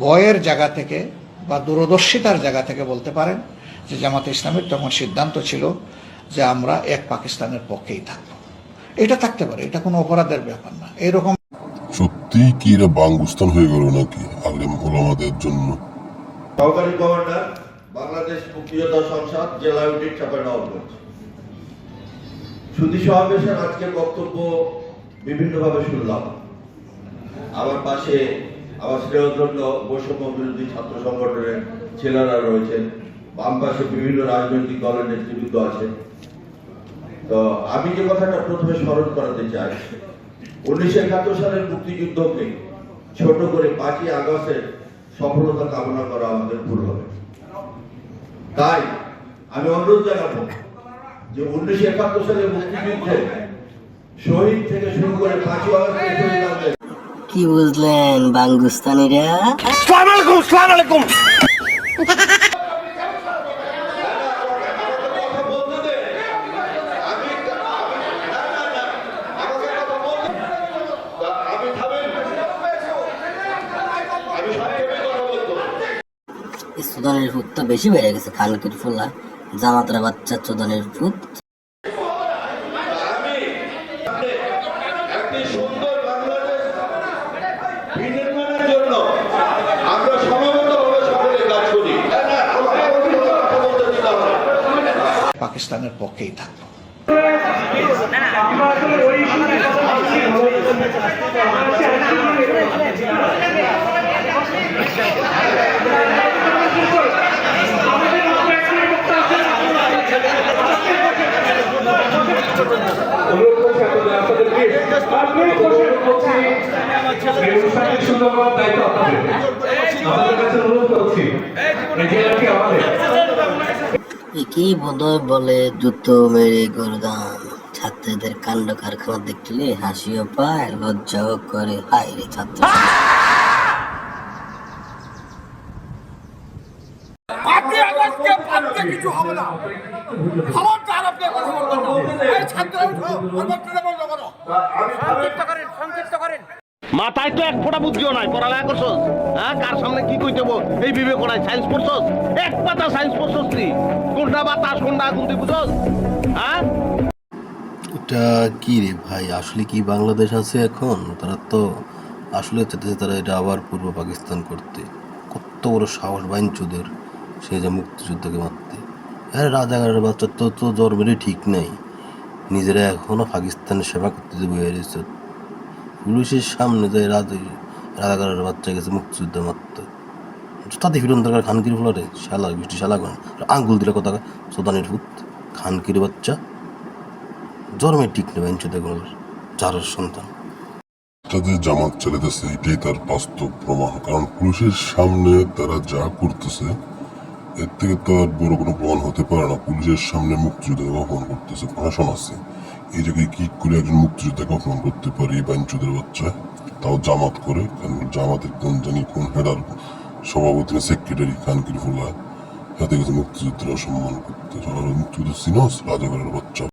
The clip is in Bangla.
ভয়ের জায়গা থেকে বা দূরদর্শিতার জায়গা থেকে বলতে পারেন যে জামাতে ইসলামের তখন সিদ্ধান্ত ছিল যে আমরা এক পাকিস্তানের পক্ষেই থাকব। এটা থাকতে পারে এটা কোনো অপরাধের ব্যাপার না এরকম সত্যি কি এরা বাঙ্গুস্তান হয়ে গেল নাকি? আলেম ওলামাদের জন্য। সহকারী গভর্নর বাংলাদেশ মুক্তিযোদ্ধা সংসদ, জেলা ইউনিট চাঁপাইনবাবগঞ্জ সুধী সমাবেশের আজকে বক্তব্য বিভিন্নভাবে শুনলাম। আমার পাশে আমার শ্রেয়ধন্য বৈষম্য বিরোধী ছাত্র সংগঠনের ছেলেরা রয়েছেন। বাম পাশে বিভিন্ন রাজনৈতিক দলের নেতৃবৃন্দ আছেন। তো আমি যে কথাটা প্রথমে স্মরণ করাতে চাই, উনিশশো একাত্তর সালের মুক্তিযুদ্ধকে ছোট করে পাঁচই আগস্টের সফলতা কামনা করা আমাদের ভুল হবে তাই আমি অনুরোধ জানাব যে উনিশশো একাত্তর সালের মুক্তিযুদ্ধে শহীদ থেকে শুরু করে পাঁচই আগস্ট কি বুঝলেন বাঙ্গুস্তানিরা? কথা বলতে দে আমি আমাকে কথা বলতে আমি থামেন আমি সংক্ষেপে কথা বলব এই সুদানের ভূত তো বেশি বেড়ে গেছে খানকির ফুলা। জামাতরা বাচ্চা চোদানের ভূত। পাকিস্তানের সুন্দর বাংলাদেশ বিনির্মাণের জন্য আমরা সমবেতভাবে সকলে কাজ করি না, না, আমাকে অন্য কথা বলতে দিতে হবে না। পাকিস্তানের পক্ষেই থাকব অনুরোধ করছি আপনাদের আপনাদেরকে অনুরোধ করছি এই সুন্দর করার দায়িত্ব আপনাদের। আপনাদের কাছে অনুরোধ করছি এই জেলাটি আমাদের। কি বোধহয় বলে জুতো মেরে গরদান ছাত্রদের কাণ্ড কারখানা দেখলে হাসিও পায় লজ্জাও করে। হায় রে ছাত্র। পার্টি আগস্টকে পারতে কিছু হবে না। খবরদার আপনি কথা বলবেন না ছাত্র অন্যত্র বন্ধ করো সংক্ষিপ্ত করেন সংক্ষিপ্ত করেন মাথায় তো এক ফোঁটা বুদ্ধিও নাই, পড়ালেখা করছস? হ্যাঁ কার সামনে কি কইতে বল এই বিবেক নাই সায়েন্স পড়ছস? এক পাতা সায়েন্স পড়ছস তুই? কোনটা বাতাস কোনটা আগুন, তুই বুঝছস? হ্যাঁ? এটা কি রে ভাই? আসলে কি বাংলাদেশ আছে এখন? তারা তো আসলে চাইতেছে তারা এটা আবার পূর্ব পাকিস্তান করতে। কত বড় সাহস বাইঞ্চুদের সে যে মুক্তিযুদ্ধকে মারতে। আরে রাজাগারের বাচ্চা তো তো জন্মেরই ঠিক নাই। নিজেরা এখনও পাকিস্তানের সেবা করতে রয়েছে। পুলিশের সামনে যায় রাজা রাজাগারের বাচ্চা গেছে, মুক্তিযুদ্ধ মারতে তাতে ফিরন দরকার খানকির ফলারে, শালা বৃষ্টি শালা করেন আঙ্গুল দিলে কথা সোদানের ভূত খানকির বাচ্চা। জন্মে ঠিক নেবেন চোদ্দ যার সন্তান। তাদের জামাত চালাতেছে এটাই তার বাস্তব প্রমাণ। কারণ পুলিশের সামনে তারা যা করতেছে, এর থেকে তো আর বড় কোনো প্রমাণ হতে পারে না। পুলিশের সামনে মুক্তিযোদ্ধাকে অপমান করতেছে, প্রশাসন আছে। এই জায়গায় কি করে একজন মুক্তিযোদ্ধাকে অপমান করতে পারি, এই বাইনচুদের বাচ্চা? তাও জামাত করে, কারণ জামাতের কোন জানি কোন হেডার সভাপতি না, সেক্রেটারি খানকির ফুলা হাতে গেছে মুক্তিযুদ্ধের অসম্মান করতে। মুক্তিযুদ্ধ সিনস রাজাগরের বাচ্চা।